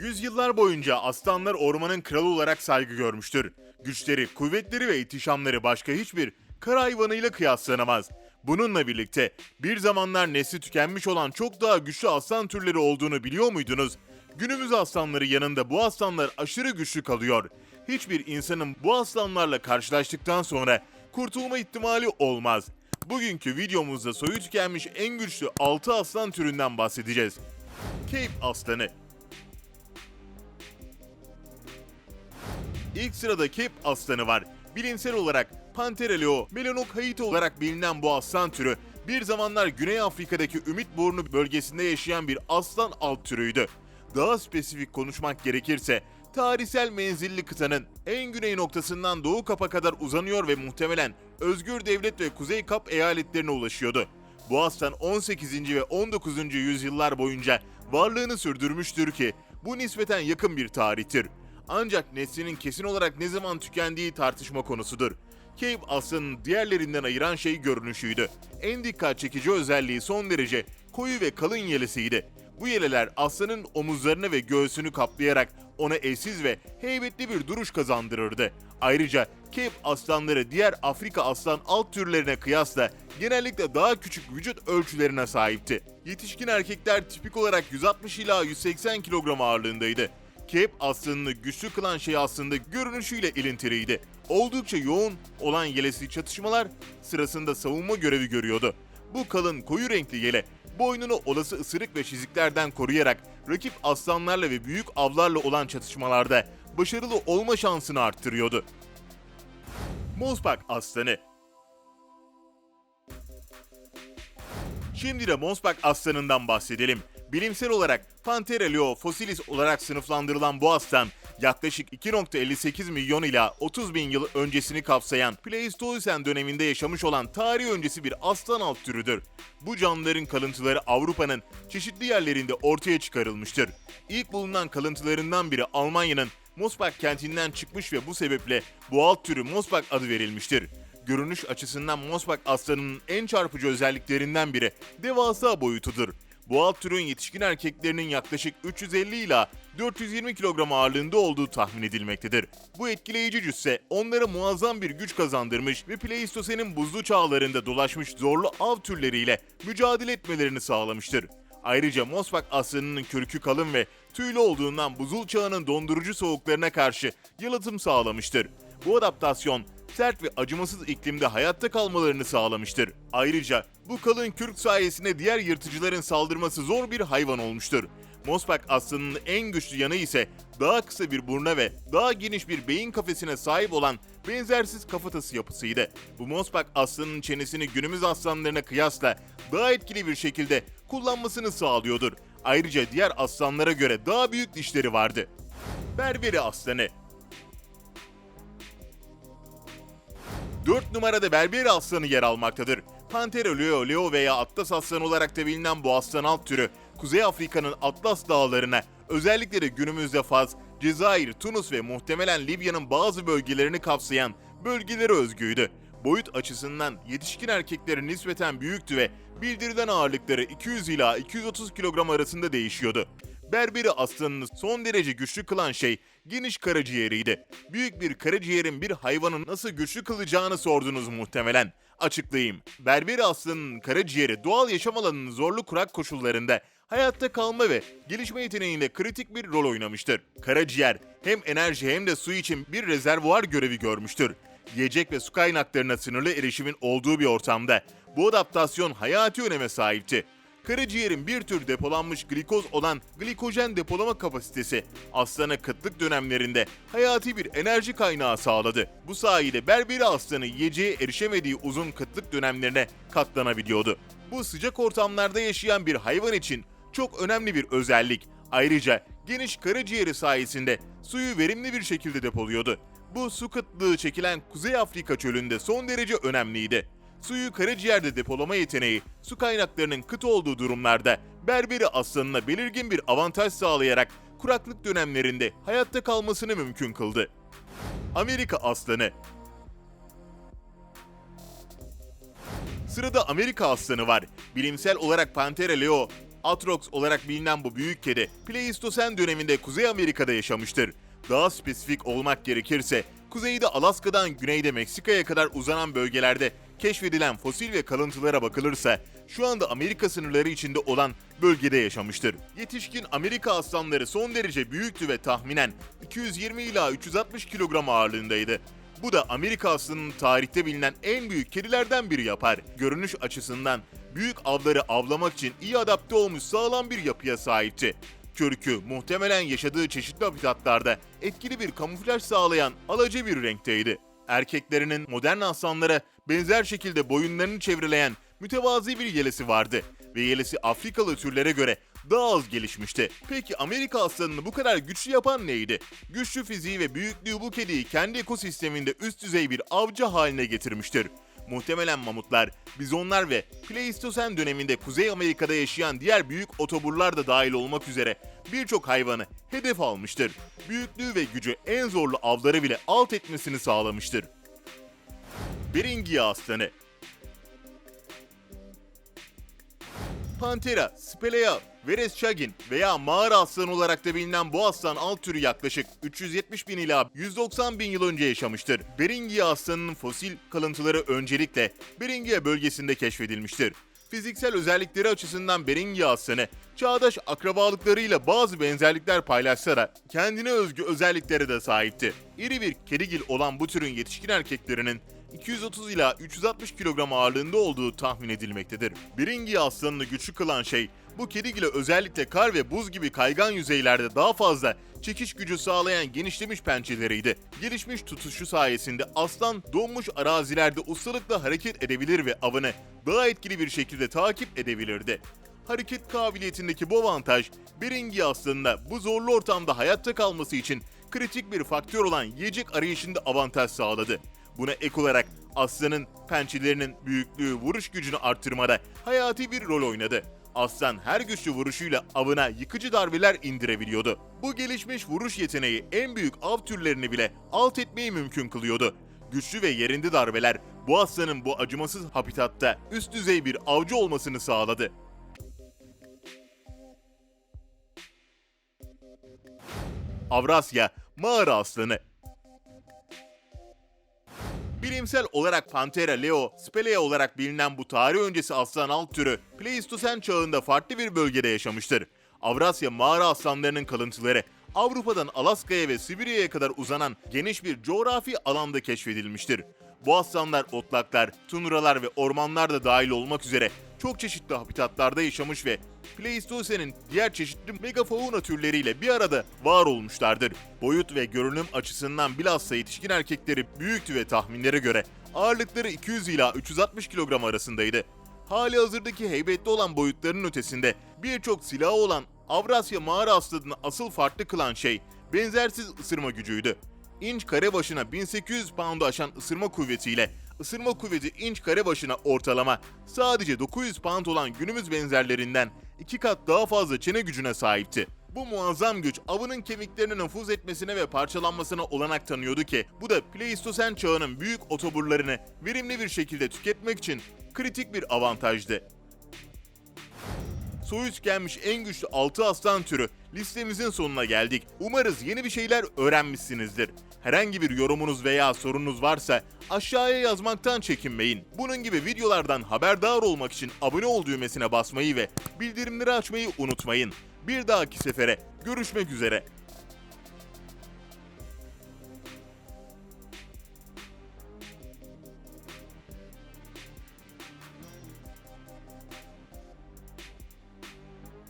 Yüzyıllar boyunca aslanlar ormanın kralı olarak saygı görmüştür. Güçleri, kuvvetleri ve ihtişamları başka hiçbir kara hayvanıyla kıyaslanamaz. Bununla birlikte bir zamanlar nesli tükenmiş olan çok daha güçlü aslan türleri olduğunu biliyor muydunuz? Günümüz aslanları yanında bu aslanlar aşırı güçlü kalıyor. Hiçbir insanın bu aslanlarla karşılaştıktan sonra kurtulma ihtimali olmaz. Bugünkü videomuzda soyu tükenmiş en güçlü 6 aslan türünden bahsedeceğiz. Cape aslanı İlk sırada Cape aslanı var. Bilimsel olarak Panthera leo melanokaite olarak bilinen bu aslan türü bir zamanlar Güney Afrika'daki Ümit Burnu bölgesinde yaşayan bir aslan alt türüydü. Daha spesifik konuşmak gerekirse tarihsel menzilli kıtanın en güney noktasından Doğu Kap'a kadar uzanıyor ve muhtemelen Özgür Devlet ve Kuzey Kap eyaletlerine ulaşıyordu. Bu aslan 18. ve 19. yüzyıllar boyunca varlığını sürdürmüştür ki bu nispeten yakın bir tarihtir. Ancak neslinin kesin olarak ne zaman tükendiği tartışma konusudur. Cape aslanın diğerlerinden ayıran şey görünüşüydü. En dikkat çekici özelliği son derece koyu ve kalın yelesiydi. Bu yeleler aslanın omuzlarını ve göğsünü kaplayarak ona eşsiz ve heybetli bir duruş kazandırırdı. Ayrıca Cape aslanları diğer Afrika aslan alt türlerine kıyasla genellikle daha küçük vücut ölçülerine sahipti. Yetişkin erkekler tipik olarak 160 ila 180 kilogram ağırlığındaydı. Cape aslanını güçlü kılan şey aslında görünüşüyle ilintiliydi. Oldukça yoğun olan yelesi çatışmalar sırasında savunma görevi görüyordu. Bu kalın koyu renkli yele boynunu olası ısırık ve çiziklerden koruyarak rakip aslanlarla ve büyük avlarla olan çatışmalarda başarılı olma şansını arttırıyordu. Mosbak aslanı Şimdi de Mosbak aslanından bahsedelim. Bilimsel olarak Panthera leo fossilis olarak sınıflandırılan bu aslan yaklaşık 2.58 milyon ila 30 bin yıl öncesini kapsayan Pleistosen döneminde yaşamış olan tarih öncesi bir aslan alt türüdür. Bu canlıların kalıntıları Avrupa'nın çeşitli yerlerinde ortaya çıkarılmıştır. İlk bulunan kalıntılarından biri Almanya'nın Mosbach kentinden çıkmış ve bu sebeple bu alt türü Mosbach adı verilmiştir. Görünüş açısından Mosbach aslanının en çarpıcı özelliklerinden biri devasa boyutudur. Bu alt türün yetişkin erkeklerinin yaklaşık 350 ila 420 kilogram ağırlığında olduğu tahmin edilmektedir. Bu etkileyici cüsse onlara muazzam bir güç kazandırmış ve Pleistosen'in buzlu çağlarında dolaşmış zorlu av türleriyle mücadele etmelerini sağlamıştır. Ayrıca Mosbach aslanının kürkü kalın ve tüylü olduğundan buzul çağının dondurucu soğuklarına karşı yalıtım sağlamıştır. Bu adaptasyon sert ve acımasız iklimde hayatta kalmalarını sağlamıştır. Ayrıca bu kalın kürk sayesinde diğer yırtıcıların saldırması zor bir hayvan olmuştur. Mosbach aslanının en güçlü yanı ise daha kısa bir burna ve daha geniş bir beyin kafesine sahip olan benzersiz kafatası yapısıydı. Bu Mosbach aslanının çenesini günümüz aslanlarına kıyasla daha etkili bir şekilde kullanmasını sağlıyordur. Ayrıca diğer aslanlara göre daha büyük dişleri vardı. Berberi aslanı 4 numarada Berberi aslanı yer almaktadır. Panthera leo, leo veya Atlas aslanı olarak da bilinen bu aslan alt türü, Kuzey Afrika'nın Atlas dağlarına, özellikle de günümüzde Faz, Cezayir, Tunus ve muhtemelen Libya'nın bazı bölgelerini kapsayan bölgelere özgüydü. Boyut açısından yetişkin erkeklerin nispeten büyüktü ve bildirilen ağırlıkları 200 ila 230 kilogram arasında değişiyordu. Berberi aslanını son derece güçlü kılan şey geniş karaciğeriydi. Büyük bir karaciğerin bir hayvanı nasıl güçlü kılacağını sordunuz muhtemelen. Açıklayayım. Berberi aslanının karaciğeri doğal yaşam alanının zorlu kurak koşullarında hayatta kalma ve gelişme yeteneğinde kritik bir rol oynamıştır. Karaciğer hem enerji hem de su için bir rezervuar görevi görmüştür. Yiyecek ve su kaynaklarına sınırlı erişimin olduğu bir ortamda bu adaptasyon hayati öneme sahipti. Karaciğerin bir tür depolanmış glikoz olan glikojen depolama kapasitesi aslana kıtlık dönemlerinde hayati bir enerji kaynağı sağladı. Bu sayede berberi aslanı yiyeceğe erişemediği uzun kıtlık dönemlerine katlanabiliyordu. Bu sıcak ortamlarda yaşayan bir hayvan için çok önemli bir özellik. Ayrıca geniş karaciğeri sayesinde suyu verimli bir şekilde depoluyordu. Bu su kıtlığı çekilen Kuzey Afrika çölünde son derece önemliydi. Suyu karaciğerde depolama yeteneği, su kaynaklarının kıt olduğu durumlarda berberi aslanına belirgin bir avantaj sağlayarak kuraklık dönemlerinde hayatta kalmasını mümkün kıldı. Amerika aslanı Sırada Amerika aslanı var. Bilimsel olarak Panthera leo, Atrox olarak bilinen bu büyük kedi, Pleistosen döneminde Kuzey Amerika'da yaşamıştır. Daha spesifik olmak gerekirse, kuzeyde Alaska'dan güneyde Meksika'ya kadar uzanan bölgelerde keşfedilen fosil ve kalıntılara bakılırsa, şu anda Amerika sınırları içinde olan bölgede yaşamıştır. Yetişkin Amerika aslanları son derece büyüktü ve tahminen 220 ila 360 kilogram ağırlığındaydı. Bu da Amerika aslanının tarihte bilinen en büyük kedilerden biri yapar. Görünüş açısından büyük avları avlamak için iyi adapte olmuş sağlam bir yapıya sahipti. Körükü muhtemelen yaşadığı çeşitli habitatlarda etkili bir kamuflaj sağlayan alaca bir renkteydi. Erkeklerinin modern aslanlara benzer şekilde boyunlarını çevreleyen mütevazi bir yelesi vardı ve yelesi Afrikalı türlere göre daha az gelişmişti. Peki Amerika aslanını bu kadar güçlü yapan neydi? Güçlü fiziği ve büyüklüğü bu kediyi kendi ekosisteminde üst düzey bir avcı haline getirmiştir. Muhtemelen mamutlar, bizonlar ve Pleistosen döneminde Kuzey Amerika'da yaşayan diğer büyük otoburlar da dahil olmak üzere birçok hayvanı hedef almıştır. Büyüklüğü ve gücü en zorlu avları bile alt etmesini sağlamıştır. Beringia aslanı Pantera, Spelea, Vereshchagin veya mağara aslanı olarak da bilinen bu aslan alt türü yaklaşık 370 bin ila 190 bin yıl önce yaşamıştır. Beringia aslanının fosil kalıntıları öncelikle Beringia bölgesinde keşfedilmiştir. Fiziksel özellikleri açısından Beringia aslanı, çağdaş akrabalıklarıyla bazı benzerlikler paylaşsa da kendine özgü özelliklere de sahipti. İri bir kedigil olan bu türün yetişkin erkeklerinin 230 ila 360 kilogram ağırlığında olduğu tahmin edilmektedir. Beringia aslanını güçlü kılan şey, bu kedigile özellikle kar ve buz gibi kaygan yüzeylerde daha fazla çekiş gücü sağlayan genişlemiş pençeleriydi. Gelişmiş tutuşu sayesinde aslan donmuş arazilerde ustalıkla hareket edebilir ve avını daha etkili bir şekilde takip edebilirdi. Hareket kabiliyetindeki bu avantaj, Beringia aslanına bu zorlu ortamda hayatta kalması için kritik bir faktör olan yiyecek arayışında avantaj sağladı. Buna ek olarak aslanın pençelerinin büyüklüğü vuruş gücünü arttırmada hayati bir rol oynadı. Aslan her güçlü vuruşuyla avına yıkıcı darbeler indirebiliyordu. Bu gelişmiş vuruş yeteneği en büyük av türlerini bile alt etmeyi mümkün kılıyordu. Güçlü ve yerinde darbeler bu aslanın bu acımasız habitatta üst düzey bir avcı olmasını sağladı. Avrasya mağara aslanı Bilimsel olarak Panthera leo, Spelea olarak bilinen bu tarih öncesi aslan alt türü Pleistosen çağında farklı bir bölgede yaşamıştır. Avrasya mağara aslanlarının kalıntıları Avrupa'dan Alaska'ya ve Sibirya'ya kadar uzanan geniş bir coğrafi alanda keşfedilmiştir. Bu aslanlar otlaklar, tundralar ve ormanlar da dahil olmak üzere çok çeşitli habitatlarda yaşamış ve Pleistosen'in diğer çeşitli megafauna türleriyle bir arada var olmuşlardır. Boyut ve görünüm açısından bilhassa yetişkin erkekleri büyüktü ve tahminlere göre ağırlıkları 200 ila 360 kilogram arasındaydı. Hali hazırdaki heybetli olan boyutlarının ötesinde birçok silahı olan Avrasya mağara aslanını asıl farklı kılan şey benzersiz ısırma gücüydü. İnç kare başına 1800 pound'u aşan ısırma kuvvetiyle ısırma kuvveti inç kare başına ortalama sadece 900 pound olan günümüz benzerlerinden iki kat daha fazla çene gücüne sahipti. Bu muazzam güç avının kemiklerine nüfuz etmesine ve parçalanmasına olanak tanıyordu ki bu da Pleistosen çağının büyük otoburlarını verimli bir şekilde tüketmek için kritik bir avantajdı. Soyuz gelmiş en güçlü 6 aslan türü listemizin sonuna geldik. Umarız yeni bir şeyler öğrenmişsinizdir. Herhangi bir yorumunuz veya sorunuz varsa aşağıya yazmaktan çekinmeyin. Bunun gibi videolardan haberdar olmak için abone ol düğmesine basmayı ve bildirimleri açmayı unutmayın. Bir dahaki sefere görüşmek üzere.